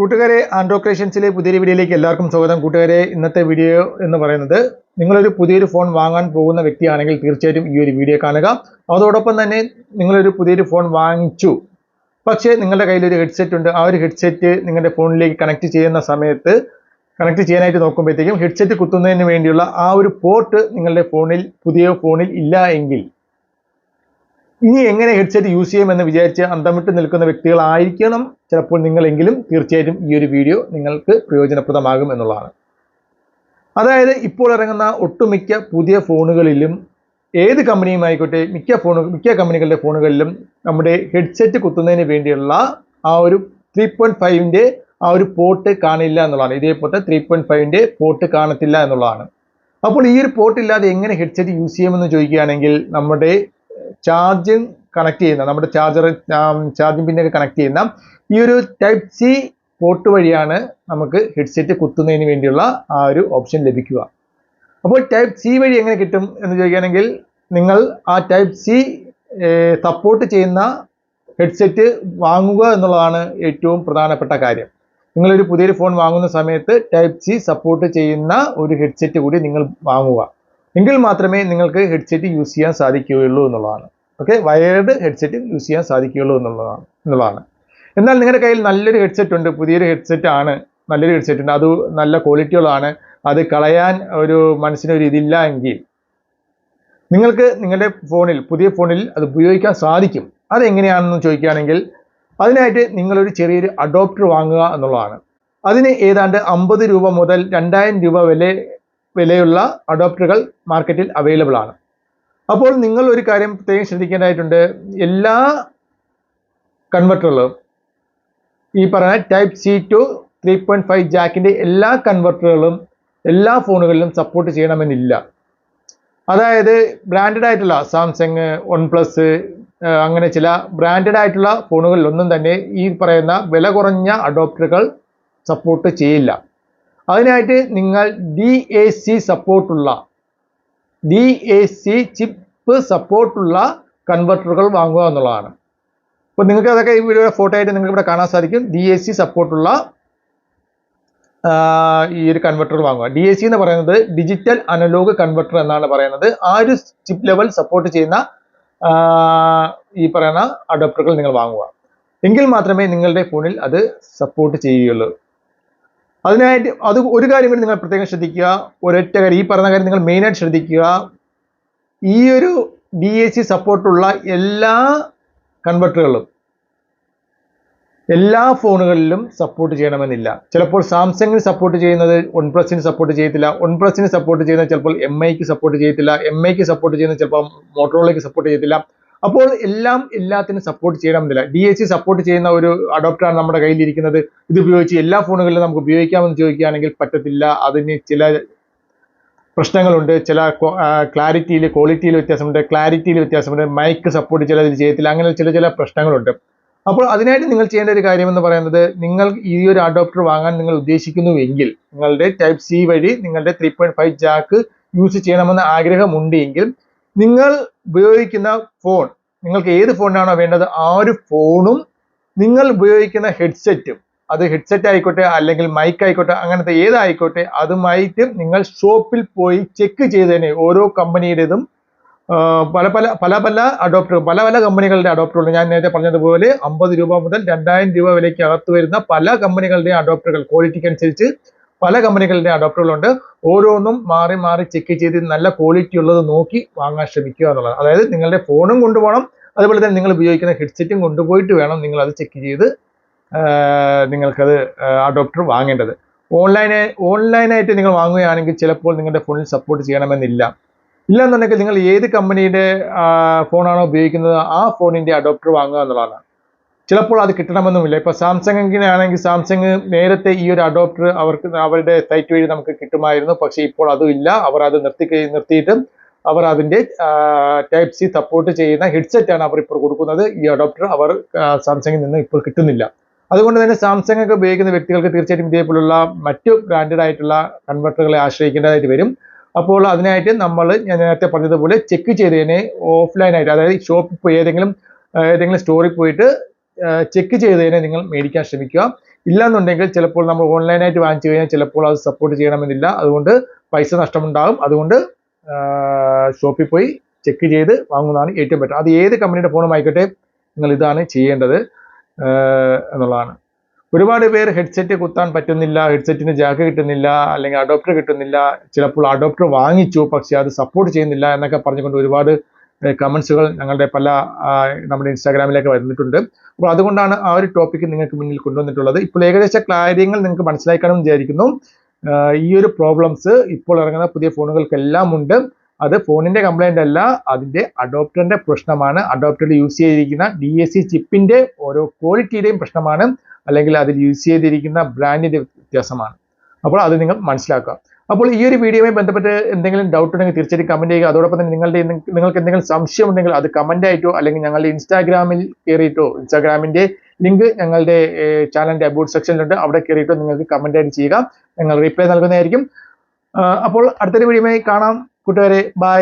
കൂട്ടുകാരെ ആൻഡ്രോ ക്രിയേഷൻസിലെ പുതിയൊരു വീഡിയോയിലേക്ക് എല്ലാവർക്കും സ്വാഗതം. കൂട്ടുകാരെ ഇന്നത്തെ വീഡിയോ എന്ന് പറയുന്നത് നിങ്ങളൊരു പുതിയൊരു ഫോൺ വാങ്ങാൻ പോകുന്ന വ്യക്തിയാണെങ്കിൽ തീർച്ചയായിട്ടും ഈ ഒരു വീഡിയോ കാണുക. അതോടൊപ്പം തന്നെ നിങ്ങളൊരു പുതിയൊരു ഫോൺ വാങ്ങിച്ചു. പക്ഷേ നിങ്ങളുടെ കയ്യിലൊരു ഹെഡ്സെറ്റ് ഉണ്ട്. ആ ഒരു ഹെഡ്സെറ്റ് നിങ്ങളുടെ ഫോണിലേക്ക് കണക്ട് ചെയ്യുന്ന സമയത്ത് കണക്ട് ചെയ്യാനായിട്ട് നോക്കുമ്പോഴത്തേക്കും ഹെഡ്സെറ്റ് കുത്തുന്നതിന് വേണ്ടിയുള്ള ആ ഒരു പോർട്ട് നിങ്ങളുടെ ഫോണിൽ പുതിയ ഫോണിൽ ഇല്ല ഇനി എങ്ങനെ ഹെഡ്സെറ്റ് യൂസ് ചെയ്യുമെന്ന് വിചാരിച്ച് അന്തമിട്ട് നിൽക്കുന്ന വ്യക്തികളായിരിക്കണം ചിലപ്പോൾ നിങ്ങളെങ്കിലും തീർച്ചയായിട്ടും ഈ ഒരു വീഡിയോ നിങ്ങൾക്ക് പ്രയോജനപ്രദമാകും എന്നുള്ളതാണ്. അതായത് ഇപ്പോൾ ഇറങ്ങുന്ന ഒട്ടുമിക്ക പുതിയ ഫോണുകളിലും ഏത് കമ്പനിയും ആയിക്കോട്ടെ മിക്ക ഫോണു മിക്ക കമ്പനികളുടെ ഫോണുകളിലും നമ്മുടെ ഹെഡ്സെറ്റ് കുത്തുന്നതിന് വേണ്ടിയുള്ള ആ ഒരു ത്രീ പോയിന്റ് ഫൈവിന്റെ ആ ഒരു പോർട്ട് കാണില്ല എന്നുള്ളതാണ്. ഇതേപോലത്തെ ത്രീ പോയിന്റ് ഫൈവിന്റെ പോർട്ട് കാണത്തില്ല എന്നുള്ളതാണ്. അപ്പോൾ ഈ ഒരു പോർട്ട് ഇല്ലാതെ എങ്ങനെ ഹെഡ്സെറ്റ് യൂസ് ചെയ്യുമെന്ന് ചോദിക്കുകയാണെങ്കിൽ നമ്മുടെ ചാർജിങ് കണക്ട് ചെയ്യുന്ന നമ്മുടെ ചാർജർ ചാർജിങ് പിന്നൊക്കെ കണക്ട് ചെയ്യുന്ന ഈ ഒരു ടൈപ്പ് സി പോർട്ട് വഴിയാണ് നമുക്ക് ഹെഡ്സെറ്റ് കുത്തുന്നതിന് വേണ്ടിയുള്ള ആ ഒരു ഓപ്ഷൻ ലഭിക്കുക. അപ്പോൾ ടൈപ്പ് സി വഴി എങ്ങനെ കിട്ടും എന്ന് ചോദിക്കുകയാണെങ്കിൽ നിങ്ങൾ ആ ടൈപ്പ് സി സപ്പോർട്ട് ചെയ്യുന്ന ഹെഡ്സെറ്റ് വാങ്ങുക എന്നുള്ളതാണ് ഏറ്റവും പ്രധാനപ്പെട്ട കാര്യം. നിങ്ങളൊരു പുതിയൊരു ഫോൺ വാങ്ങുന്ന സമയത്ത് ടൈപ്പ് സി സപ്പോർട്ട് ചെയ്യുന്ന ഒരു ഹെഡ്സെറ്റ് കൂടി നിങ്ങൾ വാങ്ങുക. എങ്കിൽ മാത്രമേ നിങ്ങൾക്ക് ഹെഡ്സെറ്റ് യൂസ് ചെയ്യാൻ സാധിക്കുകയുള്ളൂ എന്നുള്ളതാണ്. ഓക്കെ വയർഡ് ഹെഡ്സെറ്റ് യൂസ് ചെയ്യാൻ സാധിക്കുകയുള്ളൂ എന്നുള്ളതാണ് എന്നുള്ളതാണ്. എന്നാൽ നിങ്ങളുടെ കയ്യിൽ നല്ലൊരു ഹെഡ്സെറ്റ് ഉണ്ട് പുതിയൊരു ഹെഡ്സെറ്റ് ആണ് നല്ലൊരു ഹെഡ്സെറ്റ് ഉണ്ട് അത് നല്ല ക്വാളിറ്റിയുള്ളതാണ് അത് കളയാൻ ഒരു മനസ്സിനൊരു ഇതില്ല എങ്കിൽ നിങ്ങൾക്ക് നിങ്ങളുടെ ഫോണിൽ പുതിയ ഫോണിൽ അത് ഉപയോഗിക്കാൻ സാധിക്കും. അതെങ്ങനെയാണെന്ന് ചോദിക്കുകയാണെങ്കിൽ അതിനായിട്ട് നിങ്ങളൊരു ചെറിയൊരു അഡോപ്റ്റർ വാങ്ങുക എന്നുള്ളതാണ്. അതിന് ഏതാണ്ട് അമ്പത് രൂപ മുതൽ രണ്ടായിരം രൂപ വില വിലയുള്ള അഡോപ്റ്ററുകൾ മാർക്കറ്റിൽ അവൈലബിൾ ആണ്. അപ്പോൾ നിങ്ങൾ ഒരു കാര്യം പ്രത്യേകം ശ്രദ്ധിക്കേണ്ടതായിട്ടുണ്ട്. എല്ലാ കൺവെർട്ടറുകളും ഈ പറഞ്ഞ type C two three point five ജാക്കിന്റെ എല്ലാ കൺവെർട്ടറുകളും എല്ലാ ഫോണുകളിലും സപ്പോർട്ട് ചെയ്യണമെന്നില്ല. അതായത് ബ്രാൻഡഡ് ആയിട്ടുള്ള സാംസങ് വൺ പ്ലസ് അങ്ങനെ ചില ബ്രാൻഡഡ് ആയിട്ടുള്ള ഫോണുകളിലൊന്നും തന്നെ ഈ പറയുന്ന വില കുറഞ്ഞ അഡോപ്റ്ററുകൾ സപ്പോർട്ട് ചെയ്യില്ല. അതിനായിട്ട് നിങ്ങൾ ഡി എ സി സപ്പോർട്ടുള്ള ഡി എ സി ചിപ്പ് സപ്പോർട്ടുള്ള കൺവെർട്ടറുകൾ വാങ്ങുക എന്നുള്ളതാണ്. അപ്പോൾ നിങ്ങൾക്ക് അതൊക്കെ ഈ വീഡിയോ ഫോട്ടോ ആയിട്ട് നിങ്ങൾക്ക് ഇവിടെ കാണാൻ സാധിക്കും. ഡി എ സി സപ്പോർട്ടുള്ള ഈ ഒരു കൺവെർട്ടർ വാങ്ങുക. ഡി എ സി എന്ന് പറയുന്നത് ഡിജിറ്റൽ അനലോഗ് കൺവെർട്ടർ എന്നാണ് പറയുന്നത്. ആ ഒരു ചിപ്പ് ലെവൽ സപ്പോർട്ട് ചെയ്യുന്ന ഈ പറയുന്ന അഡോപ്റ്ററുകൾ നിങ്ങൾ വാങ്ങുക. എങ്കിൽ മാത്രമേ നിങ്ങളുടെ ഫോണിൽ അത് സപ്പോർട്ട് ചെയ്യുകയുള്ളൂ. അതിനായിട്ട് അത് ഒരു കാര്യം കൂടി നിങ്ങൾ പ്രത്യേകം ശ്രദ്ധിക്കുക. ഒരൊറ്റ കാര്യം ഈ പറഞ്ഞ കാര്യം നിങ്ങൾ മെയിനായിട്ട് ശ്രദ്ധിക്കുക. ഈ ഒരു ഡി എ സി സപ്പോർട്ടുള്ള എല്ലാ കൺവെർട്ടറുകളും എല്ലാ ഫോണുകളിലും സപ്പോർട്ട് ചെയ്യണമെന്നില്ല. ചിലപ്പോൾ സാംസങ്ങിന് സപ്പോർട്ട് ചെയ്യുന്നത് വൺ പ്ലസിന് സപ്പോർട്ട് ചെയ്യത്തില്ല. വൺ പ്ലസിന് സപ്പോർട്ട് ചെയ്യുന്നത് ചിലപ്പോൾ എം ഐക്ക് സപ്പോർട്ട് ചെയ്യത്തില്ല. എം ഐക്ക് സപ്പോർട്ട് ചെയ്യുന്നത് ചിലപ്പോൾ മോട്ടോറോളയ്ക്ക് സപ്പോർട്ട് ചെയ്യത്തില്ല. അപ്പോൾ എല്ലാം എല്ലാത്തിനും സപ്പോർട്ട് ചെയ്യണമെന്നില്ല ഡി സി സപ്പോർട്ട് ചെയ്യുന്ന ഒരു അഡോപ്റ്ററാണ് നമ്മുടെ കയ്യിലിരിക്കുന്നത്. ഇത് ഉപയോഗിച്ച് എല്ലാ ഫോണുകളിലും നമുക്ക് ഉപയോഗിക്കാമെന്ന് ചോദിക്കുകയാണെങ്കിൽ പറ്റത്തില്ല. അതിന് ചില പ്രശ്നങ്ങളുണ്ട്. ചില ക്ലാരിറ്റിയിൽ ക്വാളിറ്റിയിൽ വ്യത്യാസമുണ്ട്. ക്ലാരിറ്റിയിൽ വ്യത്യാസമുണ്ട്. മൈക്ക് സപ്പോർട്ട് ചിലതിൽ ചെയ്യത്തില്ല. അങ്ങനെ ചില ചില പ്രശ്നങ്ങളുണ്ട്. അപ്പോൾ അതിനായിട്ട് നിങ്ങൾ ചെയ്യേണ്ട ഒരു കാര്യം എന്ന് പറയുന്നത് നിങ്ങൾ ഈ ഒരു അഡോപ്റ്റർ വാങ്ങാൻ നിങ്ങൾ ഉദ്ദേശിക്കുന്നുവെങ്കിൽ നിങ്ങളുടെ ടൈപ്പ് സി വഴി നിങ്ങളുടെ three point five jack use ചെയ്യണമെന്ന് ആഗ്രഹമുണ്ട് എങ്കിൽ നിങ്ങൾ ഉപയോഗിക്കുന്ന ഫോൺ നിങ്ങൾക്ക് ഏത് ഫോണാണോ വേണ്ടത് ആ ഒരു ഫോണും നിങ്ങൾ ഉപയോഗിക്കുന്ന ഹെഡ്സെറ്റും അത് ഹെഡ്സെറ്റ് ആയിക്കോട്ടെ അല്ലെങ്കിൽ മൈക്ക് ആയിക്കോട്ടെ അങ്ങനത്തെ ഏതായിക്കോട്ടെ അതുമായിട്ട് നിങ്ങൾ ഷോപ്പിൽ പോയി ചെക്ക് ചെയ്തതിനെ ഓരോ കമ്പനിയുടേതും പല പല പല പല അഡോപ്റ്റർ പല പല കമ്പനികളുടെ അഡോപ്റ്ററുകൾ ഞാൻ നേരത്തെ പറഞ്ഞതുപോലെ അമ്പത് രൂപ മുതൽ രണ്ടായിരം രൂപ വിലയ്ക്ക് അകത്ത് വരുന്ന പല കമ്പനികളുടെ അഡോപ്റ്ററുകൾ ക്വാളിറ്റിക്ക് അനുസരിച്ച് പല കമ്പനികളുടെ അഡോപ്റ്ററുകളുണ്ട്. ഓരോന്നും മാറി മാറി ചെക്ക് ചെയ്ത് നല്ല ക്വാളിറ്റി ഉള്ളത് നോക്കി വാങ്ങാൻ ശ്രമിക്കുക എന്നുള്ളത് അതായത് നിങ്ങളുടെ ഫോണും കൊണ്ടുപോകണം. അതുപോലെ തന്നെ നിങ്ങൾ ഉപയോഗിക്കുന്ന ഹെഡ്സെറ്റും കൊണ്ടുപോയിട്ട് വേണം നിങ്ങൾ അത് ചെക്ക് ചെയ്ത് നിങ്ങൾക്കത് അഡോപ്റ്റർ വാങ്ങേണ്ടത്. ഓൺലൈനായി ഓൺലൈനായിട്ട് നിങ്ങൾ വാങ്ങുകയാണെങ്കിൽ ചിലപ്പോൾ നിങ്ങളുടെ ഫോണിൽ സപ്പോർട്ട് ചെയ്യണമെന്നില്ല. ഇല്ലെന്നുണ്ടെങ്കിൽ നിങ്ങൾ ഏത് കമ്പനിയുടെ ഫോണാണോ ഉപയോഗിക്കുന്നത് ആ ഫോണിന്റെ അഡോപ്റ്റർ വാങ്ങുക എന്നുള്ളതാണ്. ചിലപ്പോൾ അത് കിട്ടണമെന്നുമില്ല. ഇപ്പൊ സാംസങ്ങിന് ആണെങ്കിൽ സാംസങ് നേരത്തെ ഈ ഒരു അഡോപ്റ്റർ അവർക്ക് അവരുടെ സൈറ്റ് വഴി നമുക്ക് കിട്ടുമായിരുന്നു. പക്ഷേ ഇപ്പോൾ അതും ഇല്ല. അവർ അത് നിർത്തി നിർത്തിയിട്ട് അവർ അതിന്റെ ടൈപ്പ് സി സപ്പോർട്ട് ചെയ്യുന്ന ഹെഡ്സെറ്റ് ആണ് അവർ ഇപ്പോൾ കൊടുക്കുന്നത്. ഈ അഡോപ്റ്റർ അവർ സാംസങ്ങിൽ നിന്ന് ഇപ്പോൾ കിട്ടുന്നില്ല. അതുകൊണ്ട് തന്നെ സാംസങ് ഒക്കെ ഉപയോഗിക്കുന്ന വ്യക്തികൾക്ക് തീർച്ചയായിട്ടും ഇതേപോലുള്ള മറ്റു ബ്രാൻഡഡ് ആയിട്ടുള്ള കൺവെർട്ടറുകളെ ആശ്രയിക്കേണ്ടതായിട്ട് വരും. അപ്പോൾ അതിനായിട്ട് നമ്മൾ ഞാൻ നേരത്തെ പറഞ്ഞതുപോലെ ചെക്ക് ചെയ്തതിനെ ഓഫ്ലൈനായിട്ട് അതായത് ഷോപ്പിൽ ഏതെങ്കിലും ഏതെങ്കിലും സ്റ്റോറിൽ പോയിട്ട് ചെക്ക് ചെയ്തതിനെ നിങ്ങൾ മേടിക്കാൻ ശ്രമിക്കുക. ഇല്ലാന്നുണ്ടെങ്കിൽ ചിലപ്പോൾ നമ്മൾ ഓൺലൈനായിട്ട് വാങ്ങിച്ചു കഴിഞ്ഞാൽ ചിലപ്പോൾ അത് സപ്പോർട്ട് ചെയ്യണമെന്നില്ല. അതുകൊണ്ട് പൈസ നഷ്ടമുണ്ടാകും. അതുകൊണ്ട് ഷോപ്പിൽ പോയി ചെക്ക് ചെയ്ത് വാങ്ങുന്നതാണ് ഏറ്റവും ബെറ്റർ അത് ഏത് കമ്പനിയുടെ ഫോണും ആയിക്കോട്ടെ നിങ്ങൾ ഇതാണ് ചെയ്യേണ്ടത് എന്നുള്ളതാണ്. ഒരുപാട് പേർ ഹെഡ്സെറ്റ് കുത്താൻ പറ്റുന്നില്ല ഹെഡ്സെറ്റിന് ജാക്ക് കിട്ടുന്നില്ല അല്ലെങ്കിൽ അഡോപ്റ്റർ കിട്ടുന്നില്ല. ചിലപ്പോൾ അഡോപ്റ്റർ വാങ്ങിച്ചു പക്ഷെ അത് സപ്പോർട്ട് ചെയ്യുന്നില്ല എന്നൊക്കെ പറഞ്ഞുകൊണ്ട് ഒരുപാട് കമൻസുകൾ ഞങ്ങളുടെ പല നമ്മുടെ ഇൻസ്റ്റാഗ്രാമിലേക്ക് വന്നിട്ടുണ്ട് അപ്പോൾ അതുകൊണ്ടാണ് ആ ഒരു ടോപ്പിക്ക് നിങ്ങൾക്ക് മുന്നിൽ കൊണ്ടുവന്നിട്ടുള്ളത്. ഇപ്പോൾ ഏകദേശ കാര്യങ്ങൾ നിങ്ങൾക്ക് മനസ്സിലായി കാണുമെന്ന് വിചാരിക്കുന്നു ഈ ഒരു പ്രോബ്ലംസ് ഇപ്പോൾ ഇറങ്ങുന്ന പുതിയ ഫോണുകൾക്കെല്ലാം ഉണ്ട്. അത് ഫോണിന്റെ കംപ്ലൈന്റ് അല്ല അതിന്റെ അഡോപ്റ്ററിന്റെ പ്രശ്നമാണ്. അഡോപ്റ്ററിൽ യൂസ് ചെയ്തിരിക്കുന്ന ഡി എസ് സി ചിപ്പിന്റെ ഓരോ ക്വാളിറ്റിയുടെയും പ്രശ്നമാണ്. അല്ലെങ്കിൽ അതിൽ യൂസ് ചെയ്തിരിക്കുന്ന ബ്രാൻഡിന്റെ വ്യത്യാസമാണ്. അപ്പോൾ അത് നിങ്ങൾ മനസ്സിലാക്കുക. അപ്പോൾ ഈ ഒരു വീഡിയോയുമായി ബന്ധപ്പെട്ട് എന്തെങ്കിലും ഡൗട്ട് ഉണ്ടെങ്കിൽ തീർച്ചയായിട്ടും കമന്റ് ചെയ്യുക. അതോടൊപ്പം തന്നെ നിങ്ങളുടെ നിങ്ങൾക്ക് എന്തെങ്കിലും സംശയം ഉണ്ടെങ്കിൽ അത് കമന്റ് ആയിട്ടോ അല്ലെങ്കിൽ ഞങ്ങളുടെ ഇൻസ്റ്റാഗ്രാമിൽ കയറിയിട്ടോ ഇൻസ്റ്റാഗ്രാമിന്റെ ലിങ്ക് ഞങ്ങളുടെ ചാനലിന്റെ അബൌട്ട് സെക്ഷനിലുണ്ട് അവിടെ കയറിയിട്ടോ നിങ്ങൾക്ക് കമന്റ് ആയിട്ട് ചെയ്യുക. ഞങ്ങൾ റിപ്ലൈ നൽകുന്നതായിരിക്കും. അപ്പോൾ അടുത്തൊരു വീഡിയോയുമായി കാണാം. കൂട്ടുകാരെ ബൈ